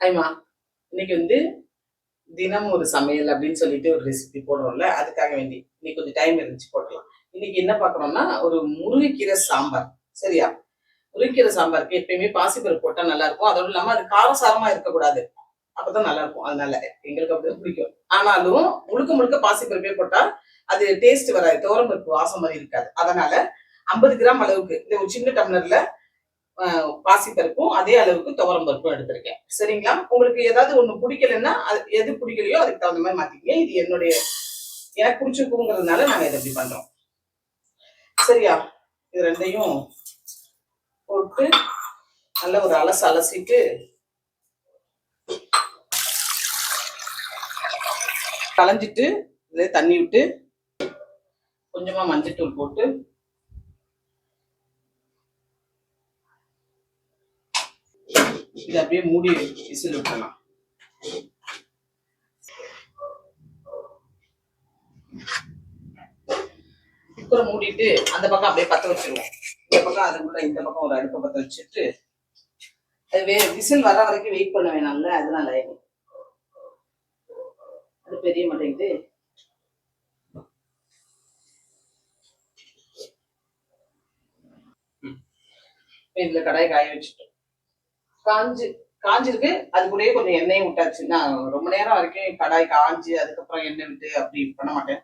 ஹைமா இன்னைக்கு வந்து தினம் ஒரு சமையல் அப்படின்னு சொல்லிட்டு ஒரு ரெசிபி போடுறோம்ல அதுக்காக வேண்டி. இன்னைக்கு கொஞ்சம் டைம் இருந்துச்சு போடலாம் இன்னைக்கு என்ன பார்க்கறோம்னா ஒரு முருங்கைக்கீரை சாம்பார். சரியா? முருங்கைக்கீரை சாம்பாருக்கு எப்பயுமே பாசிப்பருப்பு போட்டால் நல்லா இருக்கும் அதோடு இல்லாமல் அது காரசாரமாக இருக்கக்கூடாது. அப்பதான் நல்லா இருக்கும் அதனால எங்களுக்கு அப்படிதான் பிடிக்கும். ஆனாலும் முழுக்க முழுக்க பாசிப்பருப்பே போட்டால் அது டேஸ்ட் வராது. தோரம்பருப்பு வாசம் மாதிரி இருக்காது. அதனால ஐம்பது கிராம் அளவுக்கு இந்த ஒரு சின்ன டம்ளர்ல பாசிப்பருப்பும் அதே அளவுக்கு துவரம் பருப்பும் எடுத்திருக்கேன். சரிங்களா? உங்களுக்கு ஏதாவது ஒன்று பிடிக்கலன்னா அது எது பிடிக்கலையோ அதுக்கு தகுந்த மாதிரி மாத்திக்கங்க. இது என்னுடைய எனக்கு பிடிச்சிருக்குங்கிறதுனால நாங்கள் இதை இப்படி பண்ணுறோம் சரியா? இது ரெண்டையும் போட்டு நல்ல ஒரு அலசு அலசிட்டு களைஞ்சிட்டு இதில் தண்ணி விட்டு கொஞ்சமாக மஞ்சள் தூள் போட்டு இதை அப்படியே மூடி விசில் விட்டுலாம் குக்கரை மூடிட்டு அந்த பக்கம் அப்படியே பற்ற வச்சிருவோம். இந்த பக்கம் அதுக்குள்ள இந்த பக்கம் ஒரு அடுப்பை பத்த வச்சுட்டு அது வே விசில் வர வரைக்கும் வெயிட் பண்ண வேணாம்ல அதனால அது பெரிய மாட்டேங்குது. இப்ப இதுல கடாய் காய வச்சுட்டோம். காஞ்சு காஞ்சிருக்கு. அதுக்குள்ளேயே கூடயே கொஞ்சம் எண்ணெயும் விட்டாச்சு. நான் ரொம்ப நேரம் வரைக்கும் கடாய் காஞ்சு அதுக்கப்புறம் எண்ணெய் விட்டு அப்படி பண்ண மாட்டேன்.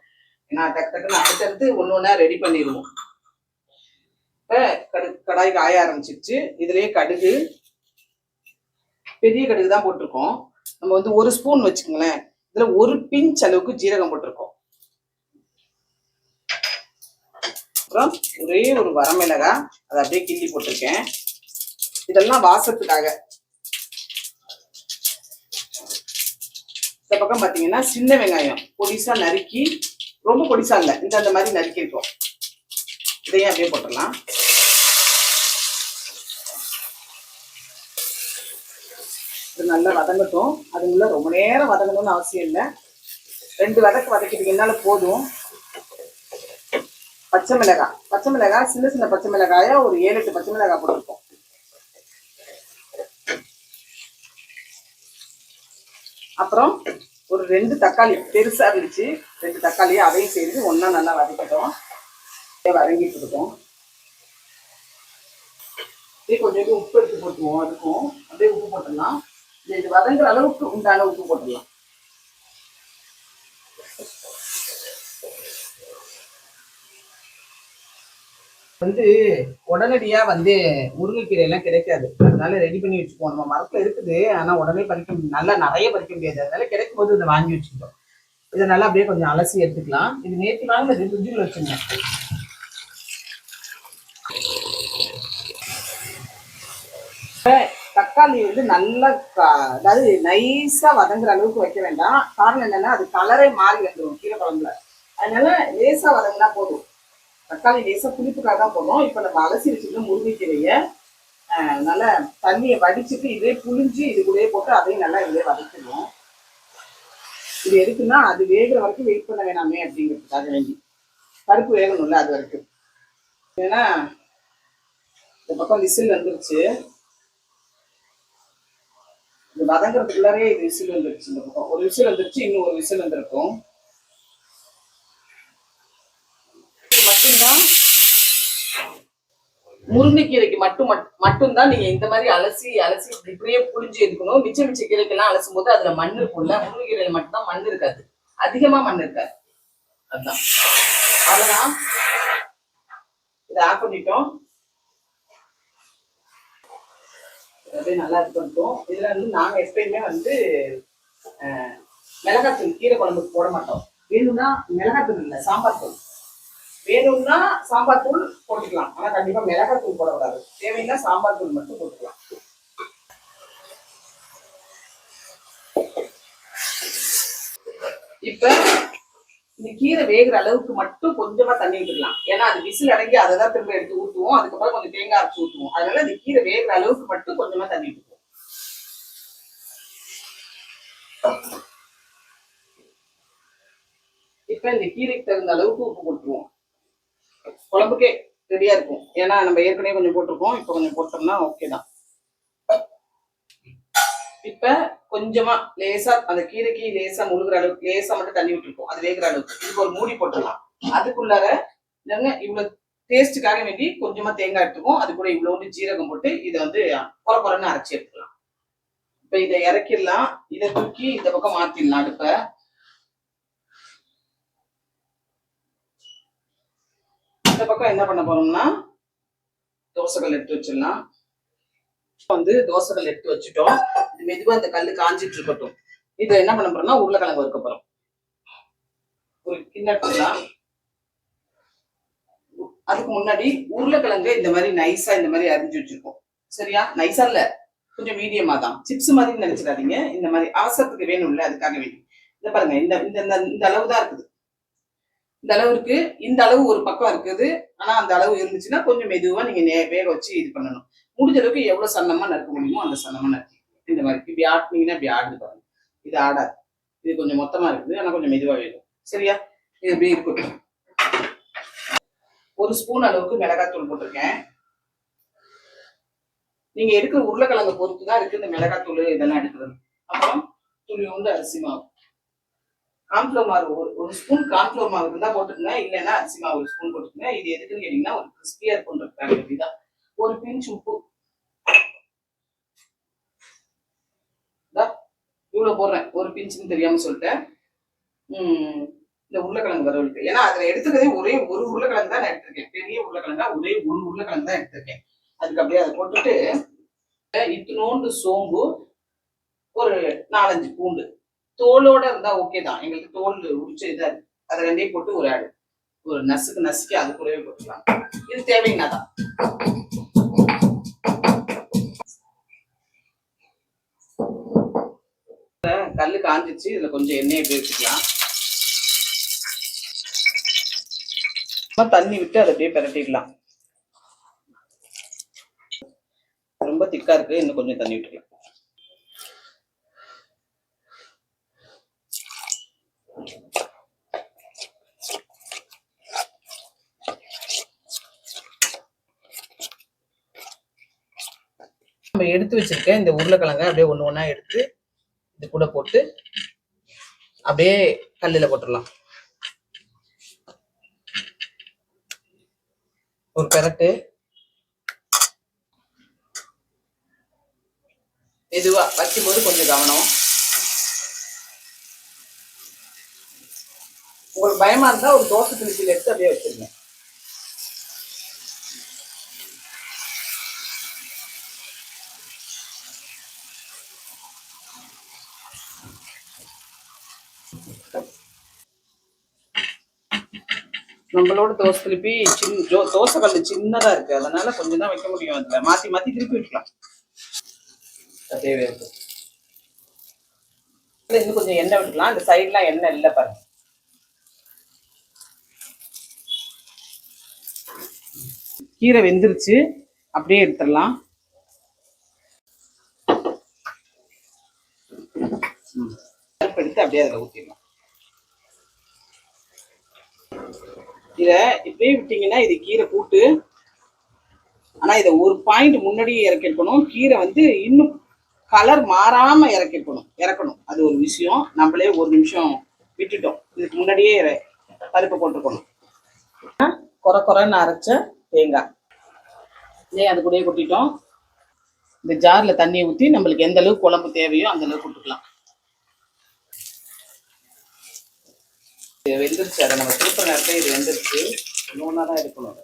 ஏன்னா டக்கு டக்குன்னு அடுத்தடுத்து ஒன்று ஒன்றா ரெடி பண்ணிடுவோம். இப்போ கடு கடாய் காய ஆரம்பிச்சிருச்சு. இதுலேயே கடுகு. பெரிய கடுகு தான் போட்டிருக்கோம். நம்ம வந்து ஒரு ஸ்பூன் வச்சுக்கோங்களேன். இதில் ஒரு பிஞ்ச் அளவுக்கு ஜீரகம் போட்டிருக்கோம். அப்புறம் ஒரே ஒரு வரமிளகா. அதை அப்படியே கிள்ளி போட்டிருக்கேன். இதெல்லாம் வாசத்துக்காக. இந்த பக்கம் பாத்தீங்கன்னா சின்ன வெங்காயம் பொடிசா நறுக்கி ரொம்ப பொடிசா இல்லை இந்த அந்த மாதிரி நறுக்கிருக்கோம் இதையும் அப்படியே போட்டுடலாம். இது நல்லா வதங்கட்டும். அது உள்ள ரொம்ப நேரம் வதங்கணும்னு அவசியம் இல்லை. ரெண்டு வதக்கு வதக்கிட்டீங்கன்னால போதும். பச்சை மிளகாய். பச்சை மிளகாய் சின்ன சின்ன பச்சை மிளகாயா ஒரு ஏழு எட்டு பச்சை மிளகாய் போட்டிருக்கோம். அப்புறம் ஒரு ரெண்டு தக்காளி பெருசா இருந்துச்சு. ரெண்டு தக்காளி அதையும் சேர்த்து ஒண்ணா நல்லா வதக்கிட்டோம். அப்படியே வதங்கிட்டு இருக்கோம் அப்படியே கொஞ்சம் உப்பு எடுத்து போட்டுருவோம் அதுக்கும் அப்படியே உப்பு போட்டுடலாம். இது இது வதங்குற அளவுக்கு உண்டான உப்பு போட்டுடலாம் வந்து உடனடியா வந்து முருங்கைக்கீரை எல்லாம் கிடைக்காது. அதனால ரெடி பண்ணி வச்சுக்குவோம். நம்ம மரத்துல இருக்குது. ஆனா உடனே பறிக்க நல்லா நிறைய பறிக்க முடியாது. அதனால கிடைக்கும் போது இதை வாங்கி வச்சுக்கிட்டோம். இதை நல்லா அப்படியே கொஞ்சம் அலசி எடுத்துக்கலாம். இது நேற்று வாங்கினது ஃப்ரிட்ஜில் வச்சுருந்தேன். தக்காளி வந்து நல்லா அதாவது நைஸா வதங்குற அளவுக்கு வைக்க வேண்டாம். காரணம் என்னன்னா அது கலரே மாறி வந்துடும் கீரை குழம்புல. அதனால லேசா வதங்கினா போதும். தக்காளி லேசாக புளிப்புக்காக தான் போனோம். இப்போ நம்ம அலசி வச்சுருக்க முருங்கைக்கீரையை நல்லா தண்ணியை வடிச்சிட்டு இதே புளிஞ்சு இது கூடயே போட்டு அதையும் நல்லா இதே வதக்கிடுவோம். இது எதுக்குன்னா அது வேகிற வரைக்கும் வெயிட் பண்ண வேணாமே அப்படிங்கிறதுக்காக வேண்டி. பருப்பு வேகணும்ல அது வரைக்கும். ஏன்னா இந்த பக்கம் விசில் வந்துருச்சு. இது வதங்குறதுக்குள்ளாரே இது விசில் வந்துருச்சு இந்த பக்கம். ஒரு விசில் வந்துருச்சு இன்னும் ஒரு விசில் வந்திருக்கும் இது மட்டும்தான் முருங்கைக்கீரைக்கு மட்டும் மட்டும் மட்டும்தான் நீங்க இந்த மாதிரி அலசி அலசி இப்படி இப்படியே புளிஞ்சு எடுக்கணும் மிச்ச மிச்ச கீரைக்கெல்லாம் அலசும் போது அதுல மண் இருக்கும்ல. முருங்கைக்கீரையில மட்டும்தான் மண் இருக்காது. அதிகமா மண் இருக்காது. அதுதான் அவ்வளவுதான். இதை ஆஃப் பண்ணிட்டோம். அப்படியே நல்லா இது பண்ணிட்டோம். இதுல வந்து நாங்க எப்பயுமே வந்து மிளகாத்தூள் கீரை குழம்புக்கு போட மாட்டோம். வேணும்னா மிளகாத்தூள் இல்லை சாம்பார் தூள். வேணும்னா சாம்பார் தூள் போட்டுக்கலாம். ஆனா கண்டிப்பா மிளகாய் தூள் போடக்கூடாது. தேவைன்னா சாம்பார் தூள் மட்டும் போட்டுக்கலாம். இப்ப இந்த கீரை வேகிற அளவுக்கு மட்டும் கொஞ்சமா தண்ணி விட்டுக்கலாம் ஏன்னா அது விசில் அடங்கி அதை தான் திரும்ப எடுத்து ஊற்றுவோம் அதுக்கப்புறம் கொஞ்சம் தேங்காய் அரைச்சு ஊற்றுவோம் அதனால இந்த கீரை வேகிற அளவுக்கு மட்டும் கொஞ்சமா தண்ணி விட்டுருவோம் இப்ப இந்த கீரைக்கு தகுந்த அளவுக்கு உப்பு போட்டுருவோம். குழம்புக்கே ரெடியா இருக்கும் ஏன்னா நம்ம ஏற்கனவே கொஞ்சம் போட்டிருக்கோம். இப்போ கொஞ்சம் போட்டோம்னா ஓகே தான். இப்ப கொஞ்சமா லேசா அந்த கீரைக்கு லேசா முழுகிற அளவுக்கு லேசா மட்டும் தண்ணி விட்டுருக்கோம். அது வேகிற அளவுக்கு. இதுக்கு ஒரு மூடி போட்டுடலாம். அதுக்குள்ளார என்னங்க இவ்வளவு டேஸ்ட்டுக்காக வேண்டி கொஞ்சமா தேங்காய் எடுத்துக்கோம் அது கூட இவ்வளோண்டு ஜீரகம் போட்டு இதை வந்து குறை குறைன்னு அரைச்சி எடுத்துக்கலாம். இப்ப இதை இறக்கிடலாம். இதை தூக்கி இந்த பக்கம் மாத்திடலாம் அடுப்பை. இந்த பக்கம் என்ன பண்ண போறோம்னா தோசைகள் எடுத்து வச்சிடலாம். வந்து தோசைகள் எடுத்து வச்சுட்டோம். மெதுவா இந்த கல்லு காஞ்சிட்டு இருக்கட்டும். இதுல என்ன பண்ண போறோம்னா உருளைக்கிழங்கு வறுக்க போறோம். ஒரு கிண்ணட்டுலாம் அதுக்கு முன்னாடி உருளைக்கிழங்கு இந்த மாதிரி நைஸா இந்த மாதிரி அரிஞ்சு வச்சிருக்கோம். சரியா? நைஸா இல்ல? கொஞ்சம் மீடியமா தான். சிப்ஸ் மாதிரி நினைச்சிடாதீங்க. இந்த மாதிரி அவசரத்துக்கு வேணும்ல அதுக்காக வேண்டி. இந்த பாருங்க இந்த இந்த இந்த- இந்த அளவு தான் இருக்குது. இந்த அளவு இருக்கு இந்த அளவு ஒரு பக்கம் இருக்குது. ஆனா அந்த அளவு இருந்துச்சுன்னா கொஞ்சம் மெதுவா நீங்க நே- வேக வச்சு இது பண்ணணும். முடிஞ்ச அளவுக்கு எவ்வளவு சன்னமா நறுக்க முடியுமோ அந்த சன்னமா நறுக்கி இந்த மாதிரி. இப்படி ஆட்டினீங்கன்னா இப்படி ஆடுது பாருங்க. இது ஆடாது. இது கொஞ்சம் மொத்தமா இருக்குது. ஆனா கொஞ்சம் மெதுவா வேணும். சரியா? இது இப்படி இருக்கட்டும் ஒரு ஸ்பூன் அளவுக்கு மிளகாத்தூள் போட்டிருக்கேன். நீங்க எடுக்கிற உருளைக்கிழங்கு பொறுத்து தான் இருக்கு இந்த மிளகாத்தூள் இதெல்லாம் எடுக்கிறது. அப்புறம் துளியோண்டு அரிசி மாவு. கான்ஃப்ளவர் மாவு ஒரு ஒரு ஸ்பூன் கான்ஃப்ளவர் மாவு இருந்தால் போட்டுக்கங்க இல்லைன்னா அரிசி மாவு ஒரு ஸ்பூன் போட்டுக்கங்க. இது எதுக்குன்னு கேட்டீங்கன்னா ஒரு கிறிஸ்பியாக இருக்குன்றதுக்காக அப்படிதான். ஒரு பிஞ்ச் உப்பு. இவ்வளோ போடுறேன். ஒரு பிஞ்சுன்னு தெரியாமல் சொல்லிட்டேன். இந்த உருளைக்கிழங்கு வறுவலுக்கு. ஏன்னா அதில் எடுத்துக்கிறதே ஒரே ஒரு உருளைக்கிழங்கு தான் நான் எடுத்திருக்கேன். பெரிய உருளைக்கிழங்கா ஒரே ஒரு உருளைக்கிழங்கு தான் எடுத்திருக்கேன். அதுக்கு அப்படியே அதை போட்டுட்டு இத்தினோண்டு சோம்பு ஒரு நாலஞ்சு பூண்டு. தோலோட இருந்தா ஓகே தான். எங்களுக்கு தோல் உரிச்சு இதா இருக்கு அதை ரெண்டையும் போட்டு ஒரு ஆடு ஒரு நசுக்கு நசுக்கி அது கூடவே போட்டுக்கலாம். இது தேவைன்னா தான். கல்லு காஞ்சிச்சு இதுல கொஞ்சம் எண்ணெயை எப்படி வச்சுக்கலாம். தண்ணி விட்டு அதை அப்படியே பிரட்டிடலாம். ரொம்ப திக்கா இருக்கு இன்னும் கொஞ்சம் தண்ணி விட்டுக்கலாம். நம்ம எடுத்து வச்சிருக்க இந்த உருளைக்கிழங்க அப்படியே ஒன்று ஒன்றா எடுத்து இது கூட போட்டு அப்படியே கல்லில் போட்டுடலாம். ஒரு பெரட்டு. மெதுவா வைக்கும்போது கொஞ்சம் கவனம். உங்களுக்கு பயமா இருந்தா ஒரு தோசை திருச்சியில் எடுத்து அப்படியே வச்சிருங்க. நம்மளோட தோசை திருப்பி சின்ன ஜோ தோசை கல் சின்னதா இருக்கு. அதனால கொஞ்சம் தான் வைக்க முடியும் அதுல. மாத்தி மாத்தி திருப்பி வைக்கலாம். அப்படியே இன்னும் கொஞ்சம் எண்ணெய் விட்டுக்கலாம். இந்த சைட்லாம் எண்ணெய் இல்லை பாருங்க. கீரை வெந்துருச்சு. அப்படியே எடுத்துடலாம். எடுத்து அப்படியே அதில் ஊற்றிடலாம் இதை இப்படியே விட்டீங்கன்னா இது கீரை கூட்டு. ஆனா இதை ஒரு பாயிண்ட் முன்னாடியே இறக்கிருக்கணும். கீரை வந்து இன்னும் கலர் மாறாம இறக்கிருக்கணும். இறக்கணும். அது ஒரு விஷயம். நம்மளே ஒரு நிமிஷம் விட்டுட்டோம். இதுக்கு முன்னாடியே இற- பருப்பு போட்டுருக்கணும். குறை கொர கொரன்னு அரைச்ச தேங்காய். இதே அது கூடயே கொட்டிட்டோம். இந்த ஜார்ல தண்ணியை ஊற்றி நம்மளுக்கு எந்த அளவுக்கு குழம்பு தேவையோ அந்த அளவுக்கு கொடுத்துக்கலாம். இது வெந்துருச்சு. அதை நம்ம திருப்ப நேரத்தில் இது வெந்துருச்சு. நூனா தான் இருக்கணும்.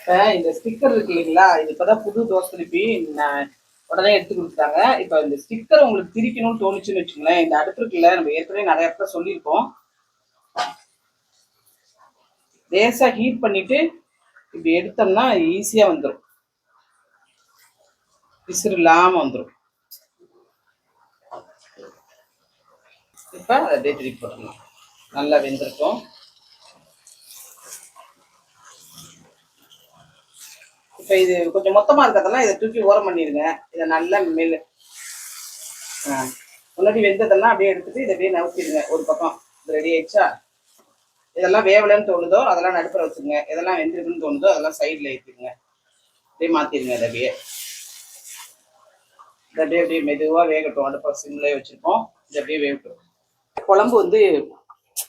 இப்போ இந்த ஸ்டிக்கர் இருக்கு இல்லைங்களா? இது இப்பதான் புது தோசை திருப்பி உடனே எடுத்து கொடுத்தாங்க இப்ப இந்த ஸ்டிக்கர் உங்களுக்கு திரிக்கணும்னு தோணுச்சுன்னு வச்சுங்களேன் இந்த அடுப்பு இருக்குல்ல நம்ம ஏற்கனவே நிறைய இடத்துல சொல்லியிருக்கோம். லேசாக ஹீட் பண்ணிவிட்டு இப்படி எடுத்தோம்னா ஈஸியாக வந்துடும் விசிறு இல்லாமல் வந்துடும் இப்போ அதை அப்படியே திருப்பி போட்டுடலாம் நல்லா வெந்திருக்கும். இப்போ இது கொஞ்சம் மொத்தமாக இருக்கிறதெல்லாம் இதை தூக்கி ஓரம் பண்ணிடுங்க. இதை நல்லா மெல்லு. முன்னாடி வெந்ததெல்லாம் அப்படியே எடுத்துட்டு இதை அப்படியே நவுத்திடுங்க. ஒரு பக்கம். ரெடி ஆயிடுச்சா? இதெல்லாம் வேவலன்னு தோணுதோ அதெல்லாம் நடுப்புற வச்சுருங்க இதெல்லாம் வெந்திருக்குன்னு தோணுதோ அதெல்லாம் சைடில் ஏற்றிடுங்க அப்படியே மாற்றிடுங்க இதை அப்படியே. இது அப்படியே அப்படியே மெதுவாக வேகட்டும். அடுப்பா சிம்லேயே வச்சுருப்போம். இது அப்படியே வேகட்டும். குழம்பு வந்து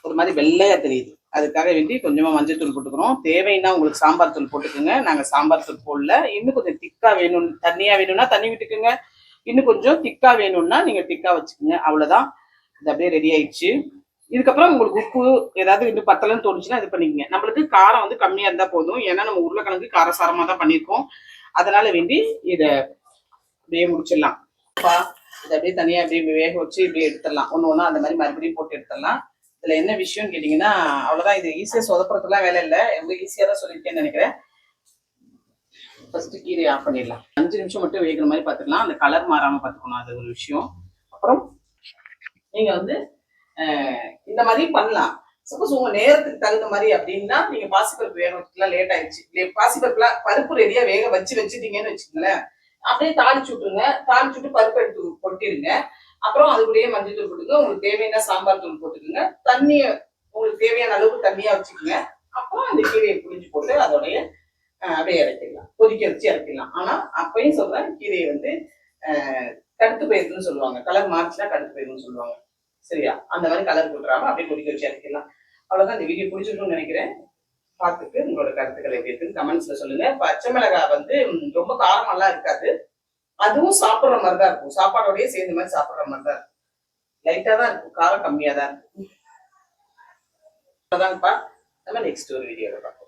ஒரு மாதிரி வெள்ளையாக தெரியுது. அதுக்காக வேண்டி கொஞ்சமாக மஞ்சள் தூள் போட்டுக்கிறோம். தேவைன்னா உங்களுக்கு சாம்பார் தூள் போட்டுக்கோங்க. நாங்கள் சாம்பார் தூள் போடல. இன்னும் கொஞ்சம் திக்காக வேணும் தண்ணியாக வேணும்னா தண்ணி விட்டுக்குங்க. இன்னும் கொஞ்சம் திக்காக வேணும்னா நீங்கள் திக்காக வச்சுக்கோங்க. அவ்வளோதான் இது அப்படியே ரெடி ஆயிடுச்சு. இதுக்கப்புறம் உங்களுக்கு உப்பு ஏதாவது இன்னும் பத்தலன்னு தோணுச்சுன்னா இது பண்ணிக்கங்க. நம்மளுக்கு காரம் வந்து கம்மியாக இருந்தால் போதும். ஏன்னா நம்ம உருளைக்கிழங்கு காரசாரமாக தான் பண்ணியிருக்கோம். அதனால வேண்டி இதை அப்படியே முடிச்சிடலாம். பா இதை அப்படியே தனியாக அப்படியே வேக வச்சு இப்படியே எடுத்துடலாம். ஒன்று ஒன்றா அந்த மாதிரி மறுபடியும் போட்டு எடுத்துடலாம். இதில் என்ன விஷயம்னு கேட்டிங்கன்னா அவ்வளோதான் இது ஈஸியாக சொதப்புறதுலாம் வேலை இல்லை. ரொம்ப ஈஸியாக தான் சொல்லியிருக்கேன்னு நினைக்கிறேன். ஃபஸ்ட்டு கீரை ஆஃப் பண்ணிடலாம். அஞ்சு நிமிஷம் மட்டும் வேகிற மாதிரி பார்த்துக்கலாம். அந்த கலர் மாறாமல் பார்த்துக்கணும். அது ஒரு விஷயம். அப்புறம் நீங்கள் வந்து இந்த மாதிரி பண்ணலாம். சப்போஸ் உங்க நேரத்துக்கு தகுந்த மாதிரி அப்படின்னா நீங்க பாசிப்பருப்பு வேக வச்சுக்கலாம் லேட் ஆயிடுச்சு. லே- பாசிப்பருப்புலாம் பருப்பு ரெடியா வேக வச்சு வச்சுட்டீங்கன்னு வச்சுக்கோங்களேன். அப்படியே தாளிச்சு விட்டுருங்க. தாளிச்சு விட்டு பருப்பு எடுத்து கொட்டிடுங்க அப்புறம் அதுக்குள்ளேயே மஞ்சள் தூள் போட்டுங்க உங்களுக்கு தேவையான சாம்பார் தூள் போட்டுக்கோங்க. தண்ணிய உங்களுக்கு தேவையான அளவுக்கு தண்ணியா வச்சுக்கோங்க. அப்புறம் அந்த கீரையை புளிஞ்சு போட்டு அதோடைய அப்படியே இறக்கிடலாம். கொதிக்க வச்சு இறக்கிடலாம். ஆனா அப்பயும் சொல்றேன் கீரையை வந்து அஹ், கடுத்து போயிருதுன்னு சொல்லுவாங்க. கலர் மாறிச்சுன்னா கடுத்து போயிருதுன்னு சொல்லுவாங்க. சரியா? அந்த மாதிரி கலர் கொடுத்துறாம அப்படியே கொதிக்க வச்சு இறக்கிடலாம். அவ்வளோதான் இந்த வீடியோ பிடிச்சிருக்கும்னு நினைக்கிறேன். பார்த்துட்டு உங்களோட கருத்துக்கள் எப்படி இருக்குன்னு கமெண்ட்ஸ்ல சொல்லுங்க. பச்சை மிளகாய் வந்து ரொம்ப காரமெல்லாம் இருக்காது. அதுவும் சாப்பிட்ற மாதிரி தான் இருக்கும். சாப்பாடோடயே சேர்ந்த மாதிரி சாப்பிட்ற மாதிரி தான் இருக்கும். லைட்டாக தான் இருக்கும். காரம் கம்மியாக தான் இருக்கும். அதான்ப்பா நம்ம நெக்ஸ்ட் ஒரு வீடியோ பார்க்கலாம்.